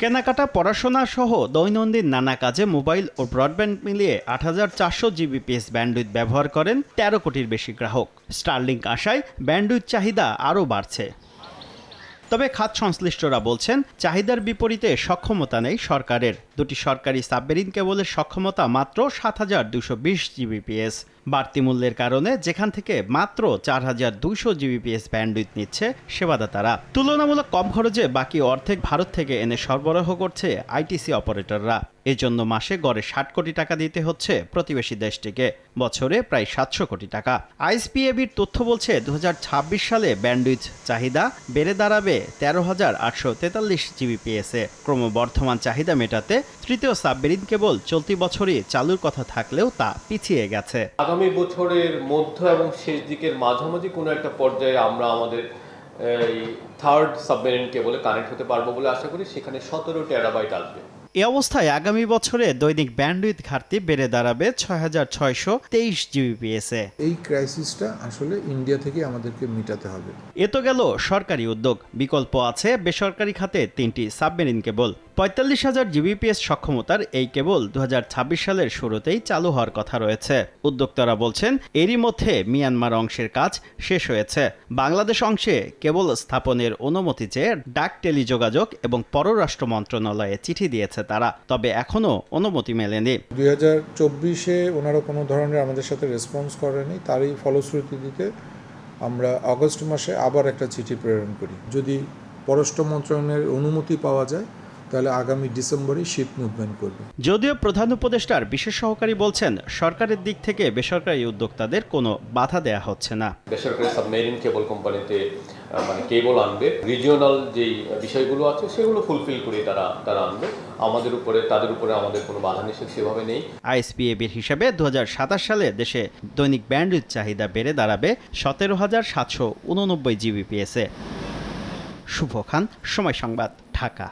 কেনাকাটা, পড়াশোনা সহ দৈনন্দিন নানা কাজে মোবাইল ও ব্রডব্যান্ড মিলিয়ে আট হাজার চারশো জিবিপিএস ব্যান্ডউইথ ব্যবহার করেন তেরো কোটির বেশি গ্রাহক। স্টারলিংক আশায় ব্যান্ডউইথ চাহিদা আরও বাড়ছে। তবে খাত সংশ্লিষ্টরা বলছেন, চাহিদার বিপরীতে সক্ষমতা নেই সরকারের। দুটি সরকারি সাবমেরিন কেবলের সক্ষমতা মাত্র সাত হাজার দুশো বিশ জিবিপিএস বাড়তি মূল্যের কারণে যেখান থেকে মাত্র চার হাজার দুইশো জিবিপিএস ব্যান্ডউইথ নিচ্ছে সেবাদাতারা। তুলনামূলক কম খরচে বাকি অর্ধেক ভারত থেকে এনে সরবরাহ করছে আইটিসি অপারেটররা। এজন্য মাসে গড়ে ষাট কোটি টাকা দিতে হচ্ছে প্রতিবেশী দেশটিকে। বছরে প্রায় সাতশো কোটি টাকা। আইএসপিএবির তথ্য বলছে দু হাজার ছাব্বিশ সালে ব্যান্ডউইথ চাহিদা বেড়ে দাঁড়াবে তেরো হাজার আটশো তেতাল্লিশ জিবিপিএসে ক্রমবর্ধমান চাহিদা মেটাতে তৃতীয় সাবমেরিন কেবল চলতি বছরই চালুর কথা থাকলেও তা পিছিয়ে গেছে। আগামী বছরের মধ্য এবং শেষ দিকের মাঝামাঝি কোনো একটা পর্যায়ে আমরা আমাদের এই থার্ড সাবমেরিন কেবলে কানেক্ট হতে পারব বলে আশা করি। সেখানে সতেরো টেরাবাইট আসবে। এ অবস্থায় আগামী বছরে দৈনিক ব্যান্ডউইথ ঘাটতি বেড়ে দাঁড়াবে ছয় হাজার ছয়শো তেইশ জিবিপিএসে এই ক্রাইসিসটা আসলে ইন্ডিয়া থেকে আমাদেরকে মেটাতে হবে। এ তো গেল সরকারি উদ্যোগ। বিকল্প আছে বেসরকারি খাতে তিনটি সাবমেরিন কেবল পঁয়তাল্লিশ হাজার জিবিপিএস সক্ষমতার এই কেবল দু হাজার ছাব্বিশ সালের শুরুতেই চালু হওয়ার কথা রয়েছে। উদ্যোক্তারা বলছেন, এরই মধ্যে মিয়ানমার অংশের কাজ শেষ হয়েছে। বাংলাদেশ অংশে কেবল স্থাপনের অনুমতি চেয়ে ডাক টেলিযোগাযোগ এবং পররাষ্ট্র মন্ত্রণালয়ে চিঠি দিয়েছে তারা, তবে এখনও অনুমতি মেলেনি। দুই হাজার চব্বিশে ওনারা কোনো ধরনের আমাদের সাথে রেসপন্স করেনি, তারই ফলশ্রুতিতে আমরা আগস্ট মাসে আবার একটা চিঠি প্রেরণ করি। যদি পররাষ্ট্র মন্ত্রণালয়ের অনুমতি পাওয়া যায় তাহলে আগামী ডিসেম্বরে শিপ মুভমেন্ট করবে। যদিও প্রধান উপদেষ্টার বিশেষ সহকারী বলছেন সরকারের দিক থেকে বেসরকারি উদ্যোক্তাদের কোনো বাধা দেয়া হচ্ছে না। বেসরকারি সাবমেরিন কেবল কোম্পানিতে মানে কেবল আনবে। রিজিওনাল যেই বিষয়গুলো আছে সেগুলো ফুলফিল করে তারা তারা আনবে। আমাদের উপরে তাদের উপরে আমাদের কোনো বাধা নিষেধ সেভাবে নেই। আইএসপিএবির হিসাবে দু হাজার সাতাশ সালে দেশে দৈনিক ব্যান্ডউইথ চাহিদা বেড়ে দাঁড়াবে সতেরো হাজার সাতশো উননব্বই জিবিপিএসে। শুভ খান সময় সংবাদ ঢাকা।